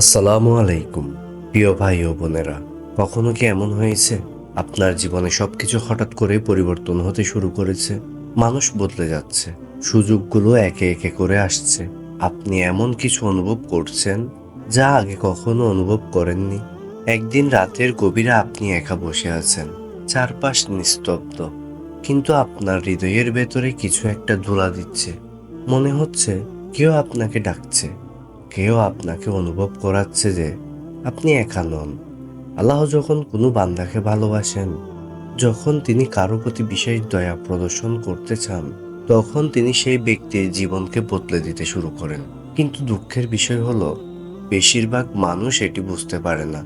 আসসালামু আলাইকুম। প্রিয় ভাই ও বোনেরা, কখনো কি এমন হয়েছে? আপনার জীবনে সবকিছু হঠাৎ করে পরিবর্তন হতে শুরু করেছে? মানুষ বদলে যাচ্ছে, সুযোগগুলো একে একে করে আসছে। আপনি এমন কিছু অনুভব করছেন যা আগে কখনো অনুভব করেননি? একদিন রাতের গভীরে আপনি একা বসে আছেন, চারপাশ নিস্তব্ধ। কিন্তু আপনার হৃদয়ের ভেতরে কিছু একটা ধুলা দিচ্ছে। মনে হচ্ছে কেউ আপনাকে ডাকছে। কেউ আপনাকে অনুভব করাচ্ছে যে আপনি একা নন। আল্লাহ যখন কোনো বান্দাকে ভালোবাসেন, যখন তিনি কারও প্রতি বিশেষ দয়া প্রদর্শন করতে চান, তখন তিনি সেই ব্যক্তির জীবনকে বদলে দিতে শুরু করেন। কিন্তু দুঃখের বিষয় হলো, বেশিরভাগ মানুষ এটি বুঝতে পারে না।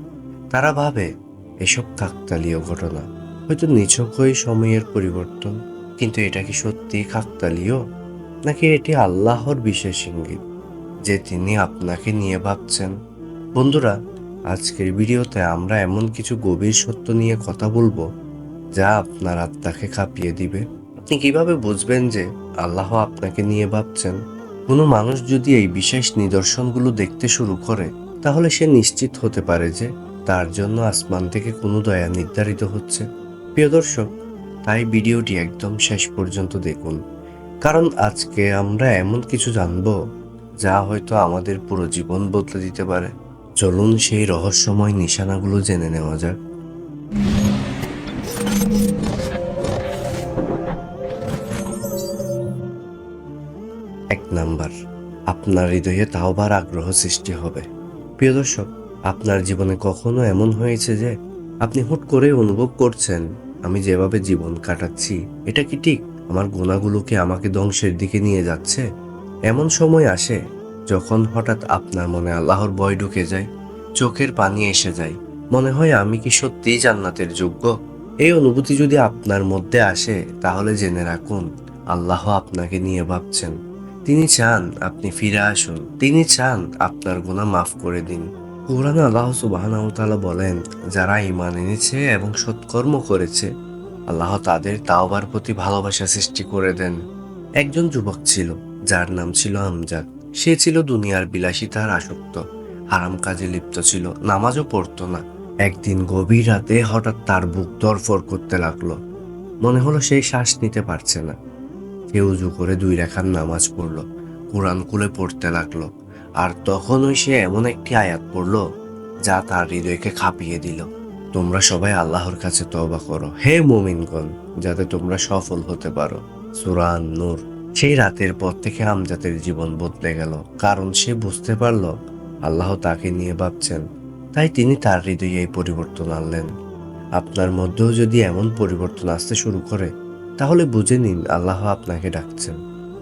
তারা ভাবে, এসব কাকতালীয় ঘটনা। হয়তো নিছকই সময়ের পরিবর্তন, কিন্তু এটা কি সত্যি কাকতালীয় নাকি এটি আল্লাহর বিশেষ ইঙ্গিত? যে তিনি আপনাকে নিয়ে ভাবছেন। বন্ধুরা, আজকের ভিডিওতে আমরা এমন কিছু গভীর সত্য নিয়ে কথা বলব, যা আপনার আত্মাকে কাঁপিয়ে দিবে। আপনি কীভাবে বুঝবেন যে আল্লাহ আপনাকে নিয়ে ভাবছেন? কোনো মানুষ যদি এই বিশেষ নিদর্শনগুলো দেখতে শুরু করে, তাহলে সে নিশ্চিত হতে পারে যে তার জন্য আসমান থেকে কোনো দয়া নির্ধারিত হচ্ছে। প্রিয় দর্শক, তাই ভিডিওটি একদম শেষ পর্যন্ত দেখুন। কারণ আজকে আমরা এমন কিছু জানব যা হয়তো আমাদের পুরো জীবন বদলে দিতে পারে। চলুন সেই রহস্যময় নিশানাগুলো জেনে নেওয়া যাক। এক নাম্বার, আপনার হৃদয়ে তাওবার আগ্রহ সৃষ্টি হবে। প্রিয় দর্শক, আপনার জীবনে কখনো এমন হয়েছে যে আপনি হুট করে অনুভব করছেন, আমি যেভাবে জীবন কাটাচ্ছি, এটা কি ঠিক? আমার গুণাগুলোকে আমাকে ধ্বংসের দিকে নিয়ে যাচ্ছে? এমন সময় আসে যখন হঠাৎ আপনার মনে আল্লাহর ভয় ঢুকে যায়, চোখের পানি এসে যায়। মনে হয় আমি কি সত্যিই জান্নাতের যোগ্য? এই অনুভূতি যদি আপনার মধ্যে আসে, তাহলে জেনে রাখুন, আল্লাহ আপনাকে নিয়ে ভাবছেন। তিনি চান আপনি ফিরে আসুন। তিনি চান আপনার গুনাহ মাফ করে দিন। কোরআন আল্লাহ সুবাহানাহু তাআলা বলেন, যারা ঈমান এনেছে এবং সৎকর্ম করেছে, আল্লাহ তাদের তাওবার প্রতি ভালোবাসা সৃষ্টি করে দেন। একজন যুবক ছিল। যার নাম ছিল আমজাদ। সে ছিল দুনিয়ার বিলাসিতার আসক্ত। হারাম কাজে লিপ্ত ছিল, নামাজও পড়তো না। একদিন গভীর রাতে হঠাৎ তার বুক দরফর করতে লাগল। মনে হলো সেই শ্বাস নিতে পারছে না। সে উজু করে দুই রেখার নামাজ পড়ল, কোরআন কুলে পড়তে লাগল। আর তখনই সে এমন একটি আয়াত পড়ল, যা তার হৃদয়কে খাপিয়ে দিল। তোমরা সবাই আল্লাহর কাছে তবা করো। হে মুমিনগণ, যাতে তোমরা সফল হতে পারো। সুরান নূর সেই রাতের পর থেকে আমজাদের জীবন বদলে গেল। কারণ সে বুঝতে পারল, আল্লাহ তাকে নিয়ে ভাবছেন। তাই তিনি তার হৃদয়ে এই পরিবর্তন আনলেন। আপনার মধ্যেও যদি এমন পরিবর্তন আসতে শুরু করে, তাহলে বুঝে নিন আল্লাহ আপনাকে ডাকছেন।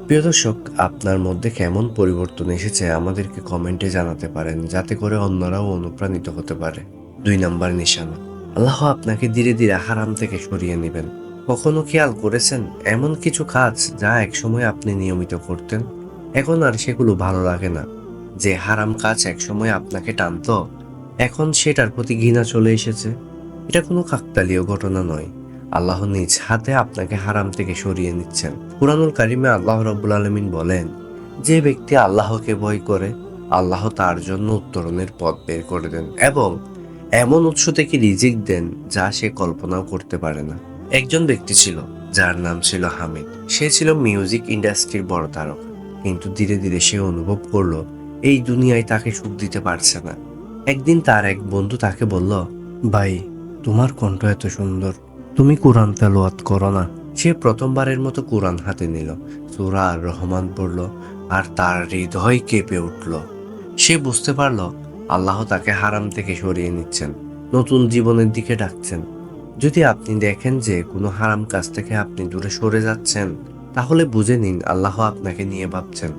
প্রিয় দর্শক, আপনার মধ্যে কেমন পরিবর্তন এসেছে আমাদেরকে কমেন্টে জানাতে পারেন, যাতে করে অন্যরাও অনুপ্রাণিত হতে পারে। দুই নাম্বার নিশানা। আল্লাহ আপনাকে ধীরে ধীরে হারাম থেকে সরিয়ে নেবেন। কখনো খেয়াল করেছেন এমন কিছু কাজ যা একসময় আপনি নিয়মিত করতেন? এখন আর সেগুলো ভালো লাগে না। যে হারাম কাজ একসময় আপনাকে টানতো, এখন সেটার প্রতি ঘৃণা চলে এসেছে। এটা কোনো কাকতালীয় ঘটনা নয়। আল্লাহ নিজ হাতে আপনাকে হারাম থেকে সরিয়ে নিচ্ছেন। কুরআনুল কারিমে আল্লাহ রব্বুল আলমিন বলেন, যে ব্যক্তি আল্লাহকে ভয় করে, আল্লাহ তার জন্য উত্তরণের পথ বের করে দেন এবং এমন উৎস থেকে রিজিক দেন যা সে কল্পনাও করতে পারে না। একজন ব্যক্তি ছিল, যার নাম ছিল হামিদ। সে ছিল মিউজিক ইন্ডাস্ট্রির বড় তারকা। কিন্তু ধীরে ধীরে সে অনুভব করল, এই দুনিয়ায় তাকে সুখ দিতে পারছে না। একদিন তার এক বন্ধু তাকে বলল, ভাই, তোমার কণ্ঠ এত সুন্দর। তুমি কোরআন তেলোয়াত করো না। সে প্রথমবারের মতো কোরআন হাতে নিল। সুরা আর রহমান পড়ল আর তার হৃদয় কেঁপে উঠল। সে বুঝতে পারল, আল্লাহ তাকে হারাম থেকে সরিয়ে নিচ্ছেন, নতুন জীবনের দিকে ডাকছেন। যদি আপনি দেখেন যে কোনো হারাম কাজ থেকে আপনি দূরে সরে যাচ্ছেন, তাহলে বুঝে নিন আল্লাহ আপনাকে নিয়ে ভাবছেন।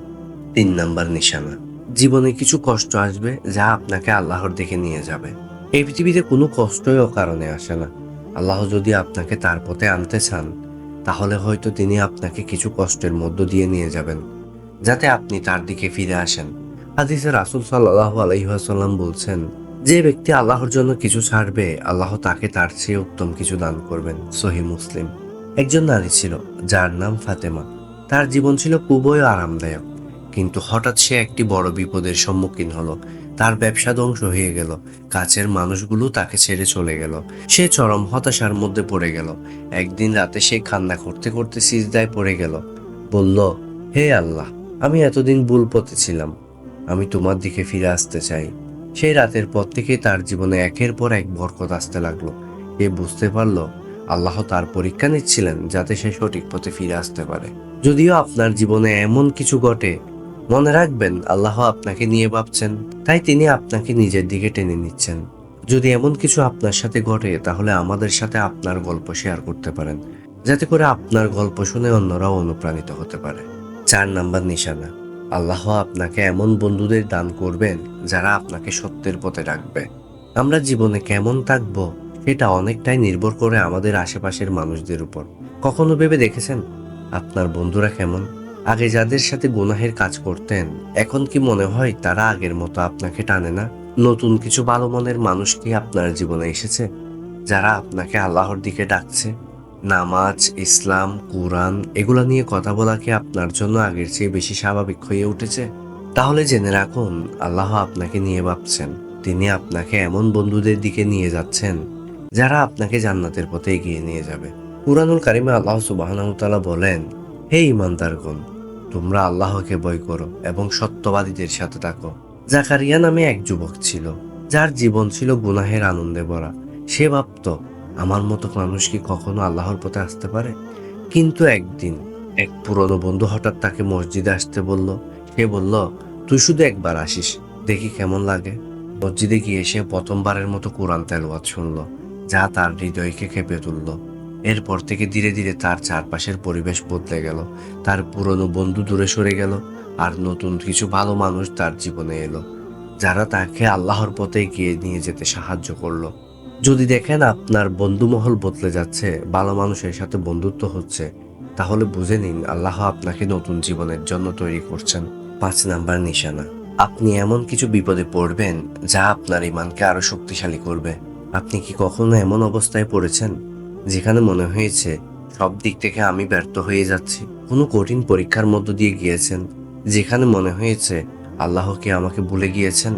তিন নাম্বার নিশানা। জীবনে কিছু কষ্ট আসবে যা আপনাকে আল্লাহর দিকে নিয়ে যাবে। এই পৃথিবীতে কোনো কষ্টই অকারণে আসে না। আল্লাহ যদি আপনাকে তার পথে আনতে চান, তাহলে হয়তো তিনি আপনাকে কিছু কষ্টের মধ্য দিয়ে নিয়ে যাবেন, যাতে আপনি তার দিকে ফিরে আসেন। হাদিসে রাসুল সাল্লাহ আলহিহাসাল্লাম বলছেন যে ব্যক্তি আল্লাহর জন্য কিছু ছাড়বে, আল্লাহ তাকে তার চেয়ে উত্তম কিছু দান করবেন, সহি মুসলিম। একজন নারী ছিল, যার নাম ফাতেমা। তার জীবন ছিল খুবই আরামদায়ক। কিন্তু হঠাৎ সে একটি বড় বিপদের সম্মুখীন হলো। তার ব্যবসা ধ্বংস হয়ে গেল। কাছের মানুষগুলো তাকে ছেড়ে চলে গেল। সে চরম হতাশার মধ্যে পড়ে গেল। একদিন রাতে সে কান্না করতে করতে সিজদায় পড়ে গেল। বলল, হে আল্লাহ, আমি এতদিন ভুল পথে ছিলাম। আমি তোমার দিকে ফিরে আসতে চাই। সেই রাতের পর থেকে তার জীবনে একের পর এক বরকত আসতে লাগল। এ বুঝতে পারল, আল্লাহ তার পরীক্ষা নিচ্ছিলেন যাতে সে সঠিক পথে ফিরে আসতে পারে। যদিও আপনার জীবনে এমন কিছু ঘটে, মনে রাখবেন আল্লাহ আপনাকে নিয়ে ভাবছেন, তাই তিনি আপনাকে নিজের দিকে টেনে নিচ্ছেন। যদি এমন কিছু আপনার সাথে ঘটে, তাহলে আমাদের সাথে আপনার গল্প শেয়ার করতে পারেন, যাতে করে আপনার গল্প শুনে অন্যরাও অনুপ্রাণিত হতে পারে। চার নাম্বার নিশানা। আল্লাহ আপনাকে এমন বন্ধুদের দান করবেন যারা আপনাকে সত্যের পথে রাখবে। আমরা জীবনে কেমন থাকব সেটা অনেকটাই নির্ভর করে আমাদের আশেপাশের মানুষদের উপর। কখনো ভেবে দেখেছেন? আপনার বন্ধুরা কেমন? আগে যাদের সাথে গুনাহের কাজ করতেন, এখন কি মনে হয় তারা আগের মতো আপনাকে টানে না? নতুন কিছু ভালো মনের মানুষ কি আপনার জীবনে এসেছে, যারা আপনাকে আল্লাহর দিকে ডাকছে? নামাজ, ইসলাম, কোরআন এগুলা নিয়ে কথা বলা কি আপনার জন্য আগের চেয়ে বেশি স্বাভাবিক হয়ে উঠেছে? তাহলে জেনে রাখুন, আল্লাহ আপনাকে নিয়ে ভাবছেন। তিনি আপনাকে এমন বন্ধুদের দিকে নিয়ে যাচ্ছেন, যারা আপনাকে জান্নাতের পথে এগিয়ে নিয়ে যাবে। কুরআনুল কারিমে আল্লাহ সুবাহতালা বলেন, হে ইমানদারগণ তোমরা আল্লাহকে ভয় করো এবং সত্যবাদীদের সাথে থাকো। জাকারিয়া নামে এক যুবক ছিল, যার জীবন ছিল গুনাহের আনন্দে ভরা। সে ভাবত আমার মতো মানুষ কি কখনো আল্লাহর পথে আসতে পারে? কিন্তু একদিন এক পুরনো বন্ধু হঠাৎ তাকে মসজিদে আসতে বলল, সে বলল, তুই শুধু একবার আসিস, দেখি কেমন লাগে। মসজিদে গিয়ে সে প্রথমবারের মতো কোরআন তেলাওয়াত শুনল, যা তার হৃদয়কে খেপে তুলল। এরপর থেকে ধীরে ধীরে তার চারপাশের পরিবেশ বদলে গেল, তার পুরনো বন্ধু দূরে সরে গেল, আর নতুন কিছু ভালো মানুষ তার জীবনে এলো, যারা তাকে আল্লাহর পথে গিয়ে নিয়ে যেতে সাহায্য করল। যদি দেখেন আপনার বন্ধুমহল বদলে যাচ্ছে, ভালো মানুষের সাথে বন্ধুত্ব হচ্ছে, তাহলে বুঝে নিন আল্লাহ আপনাকে নতুন জীবনের জন্য তৈরি করছেন। পাঁচ নাম্বার নিশানা। আপনি এমন কিছু বিপদে পড়বেন যা আপনার ইমানকে আরও শক্তিশালী করবে। আপনি কি কখনো এমন অবস্থায় পড়েছেন যেখানে মনে হয়েছে সব দিক থেকে আমি ব্যর্থ হয়ে যাচ্ছি? কোনো কঠিন পরীক্ষার মধ্য দিয়ে গিয়েছেন যেখানে মনে হয়েছে আল্লাহ কি আমাকে ভুলে গিয়েছেন?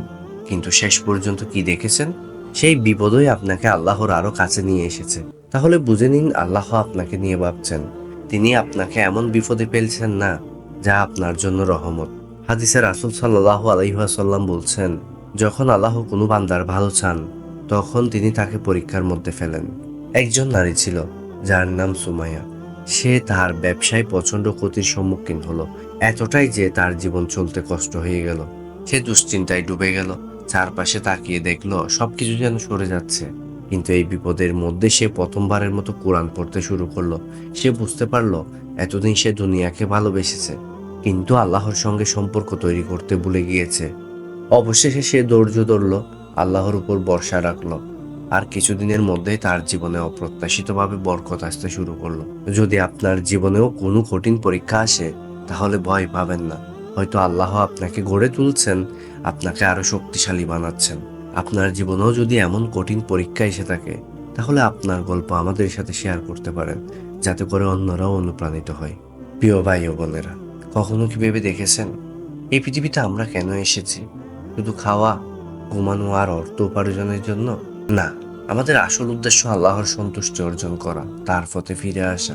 কিন্তু শেষ পর্যন্ত কি দেখেছেন? সেই বিপদই আপনাকে আল্লাহর আরও কাছে নিয়ে এসেছে। তাহলে বুঝে নিন, আল্লাহ আপনাকে নিয়ে ভাবছেন। তিনি আপনাকে এমন বিপদে ফেলছেন না, যা আপনার জন্য রহমত। হাদিসে রাসুল সাল্লাহ আলহিহাসাল্লাম বলছেন, যখন আল্লাহ কোনো বান্দার ভালো চান, তখন তিনি তাকে পরীক্ষার মধ্যে ফেলেন। একজন নারী ছিল, যার নাম সুমাইয়া। সে তার ব্যবসায় প্রচণ্ড ক্ষতির সম্মুখীন হলো। এতটাই যে তার জীবন চলতে কষ্ট হয়ে গেল। সে দুশ্চিন্তায় ডুবে গেল। চারপাশে তাকিয়ে দেখল সবকিছু যেন সরে যাচ্ছে। কিন্তু এই বিপদের মধ্যে সে প্রথমবারের মতো কোরআন পড়তে শুরু করল। সে বুঝতে পারল, এতদিন সে দুনিয়াকে ভালোবেসেছে। কিন্তু আল্লাহর সঙ্গে সম্পর্ক তৈরি করতে ভুলে গিয়েছে। অবশেষে সে ধৈর্য ধরল, আল্লাহর উপর ভরসা রাখল। আর কিছুদিনের মধ্যেই তার জীবনে অপ্রত্যাশিতভাবে বরকত আসতে শুরু করল। যদি আপনার জীবনেও কোনো কঠিন পরীক্ষা আসে, তাহলে ভয় পাবেন না। হয়তো আল্লাহ আপনাকে গড়ে তুলছেন, আপনাকে আরও শক্তিশালী বানাচ্ছেন। আপনার জীবনেও যদি এমন কঠিন পরীক্ষা এসে থাকে, তাহলে আপনার গল্প আমাদের সাথে শেয়ার করতে পারেন, যাতে করে অন্যরাও অনুপ্রাণিত হয়। প্রিয় ভাই ও বোনেরা, কখনো কি ভেবে দেখেছেন? এই পৃথিবীতে আমরা কেন এসেছি? শুধু খাওয়া, ঘুমানো আর অর্থ উপার্জনের জন্য? না, আমাদের আসল উদ্দেশ্য আল্লাহর সন্তুষ্টি অর্জন করা, তার পথে ফিরে আসা।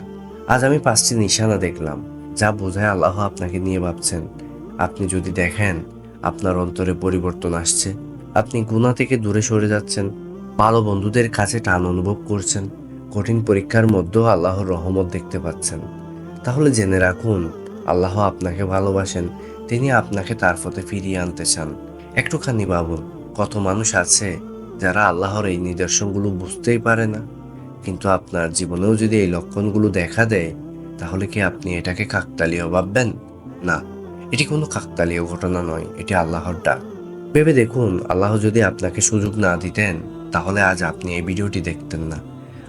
আজ আমি পাঁচটি নিশানা দেখলাম, যা বোঝায় আল্লাহ আপনাকে নিয়ে ভাবছেন। আপনি যদি দেখেন আপনার অন্তরে পরিবর্তন আসছে, আপনি গুণা থেকে দূরে সরে যাচ্ছেন, ভালো বন্ধুদের কাছে টান অনুভব করছেন, কঠিন পরীক্ষার মধ্যেও আল্লাহর রহমত দেখতে পাচ্ছেন। তাহলে জেনে রাখুন, আল্লাহ আপনাকে ভালোবাসেন, তিনি আপনাকে তার পথে ফিরিয়ে আনতে চান। একটুখানি ভাবুন, কত মানুষ আছে যারা আল্লাহর এই নিদর্শনগুলো বুঝতেই পারে না? কিন্তু আপনার জীবনেও যদি এই লক্ষণগুলো দেখা দেয়, তাহলে কি আপনি এটাকে কাকতালীয় ভাববেন? না। এটি কোনো কাকতালীয় ঘটনা নয়, এটি আল্লাহর ডাক। ভেবে দেখুন, আল্লাহ যদি আপনাকে সুযোগ না দিতেন, তাহলে আজ আপনি এই ভিডিওটি দেখতেন না।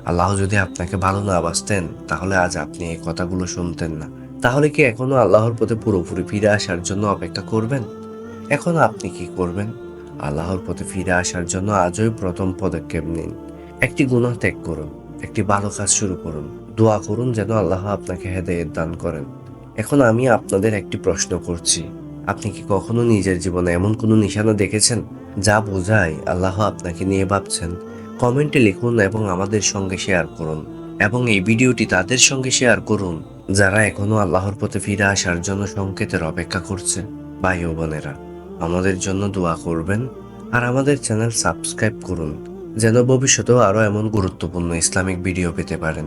আল্লাহ যদি আপনাকে ভালো না বাসতেন, তাহলে আজ আপনি এই কথাগুলো শুনতেন না। তাহলে কি এখনও আল্লাহর পথে পুরোপুরি ফিরে আসার জন্য অপেক্ষা করবেন? এখন আপনি কি করবেন? আল্লাহর পথে ফিরে আসার জন্য আজই প্রথম পদক্ষেপ নিন। একটি গুনাহ ত্যাগ করুন, একটি ভালো কাজ শুরু করুন। দোয়া করুন যেন আল্লাহ আপনাকে হেদায়েত দান করেন। এখন আমি আপনাদের একটি প্রশ্ন করছি। আপনি কি কখনো নিজের জীবনে এমন কোনো নিশানা দেখেছেন? যা বোঝায় আল্লাহ আপনাকে নিয়ে ভাবছেন। কমেন্টে লিখুন এবং আমাদের সঙ্গে শেয়ার করুন। এবং এই ভিডিওটি তাদের সঙ্গে শেয়ার করুন, যারা এখনও আল্লাহর পথে ফিরে আসার জন্য সংকেতের অপেক্ষা করছে, ভাই ও বোনেরা। আমাদের জন্য দোয়া করবেন আর আমাদের চ্যানেল সাবস্ক্রাইব করুন, যেন ভবিষ্যতেও আরও এমন গুরুত্বপূর্ণ ইসলামিক ভিডিও পেতে পারেন।